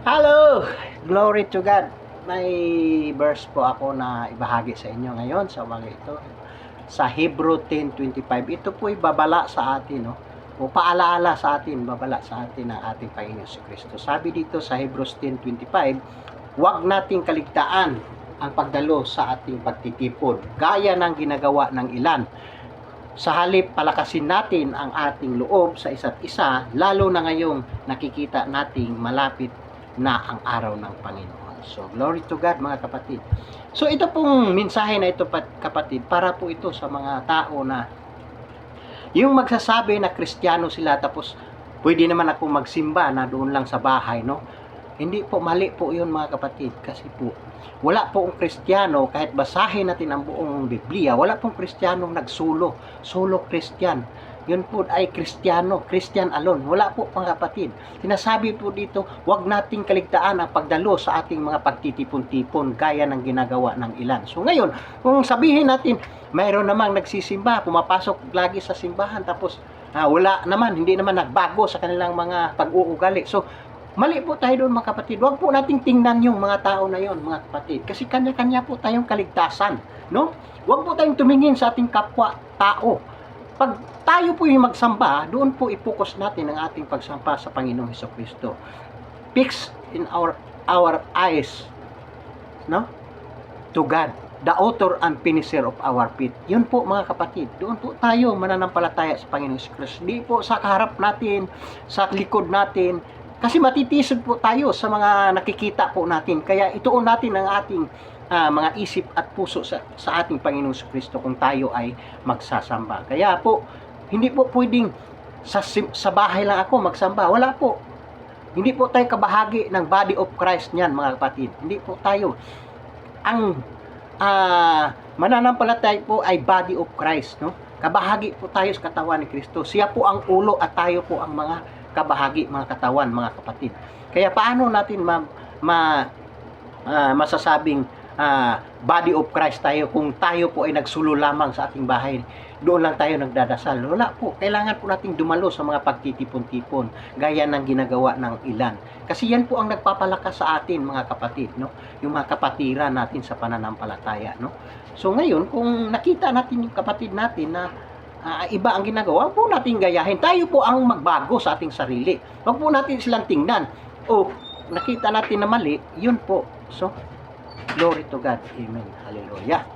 Hello! Glory to God. May verse po ako na ibahagi sa inyo ngayon sa umaga ito. Sa Hebrew 10.25. Ito po babala sa atin, no? O paalaala sa atin, babala sa atin ng ating Panginoon si Kristo. Sabi dito sa Hebrews 10.25, huwag nating kaligtaan ang pagdalo sa ating pagtitipon, gaya ng ginagawa ng ilan. Sa halip, palakasin natin ang ating loob sa isa't isa, lalo na ngayong nakikita nating malapit na ang araw ng Panginoon. So, glory to God mga kapatid. So, ito pong mensahe na ito pat- kapatid, para po ito sa mga tao na yung magsasabi na kristyano sila tapos pwede naman ako magsimba na doon lang sa bahay, no? Hindi po, mali po yun mga kapatid. Kasi po, wala pong kristyano, kahit basahin natin ang buong Biblia, wala pong kristyanong nagsulo. Solo Christian. Yun po ay kristyano, Christian alone. Wala po mga kapatid. Sinasabi po dito, wag nating kaligtaan ang pagdalo sa ating mga pagtitipon-tipon gaya ng ginagawa ng ilan. So ngayon, kung sabihin natin, mayroon namang nagsisimba, pumapasok lagi sa simbahan, tapos ah, wala naman, hindi naman nagbago sa kanilang mga pag-uugali. So, mali po tayo doon mga kapatid. Huwag po nating tingnan yung mga tao na yon mga kapatid. Kasi kanya-kanya po tayong kaligtasan. No? Huwag po tayong tumingin sa ating kapwa tao. Pag tayo po yung magsamba, doon po ipokus natin ang ating pagsampa sa Panginoong Heso Kristo. Fix in our our eyes no? to God, the author and finisher of our faith. Yun po mga kapatid, doon po tayo mananampalataya sa Panginoong Hesus Kristo. Di po sa kaharap natin, sa likod natin, kasi matitisod po tayo sa mga nakikita po natin. Kaya ituon natin ang ating ah, mga isip at puso sa, sa ating Panginoong Hesus Kristo kung tayo ay magsasamba. Kaya po, hindi po pwedeng sa, sa bahay lang ako magsamba. Wala po. Hindi po tayo kabahagi ng body of Christ niyan mga kapatid. Hindi po tayo. Ang ah mananampalataya po ay body of Christ, no? Kabahagi po tayo sa katawan ni Kristo. Siya po ang ulo at tayo po ang mga kabahagi, mga katawan, mga kapatid. Kaya paano natin ma, ma ah, masasabing ah, body of Christ tayo kung tayo po ay nagsulo lamang sa ating bahay? Doon lang tayo nagdadasal. Wala po. Kailangan po nating dumalo sa mga pagtitipon-tipon gaya ng ginagawa ng ilan. Kasi yan po ang nagpapalakas sa atin, mga kapatid, no? Yung mga kapatiran natin sa pananampalataya, no? So ngayon, kung nakita natin yung kapatid natin na ah, iba ang ginagawa, po natin gayahin. Tayo po ang magbago sa ating sarili. Huwag po natin silang tingnan. O, nakita natin na mali, yun po. So, Glory to God. Amen. Hallelujah.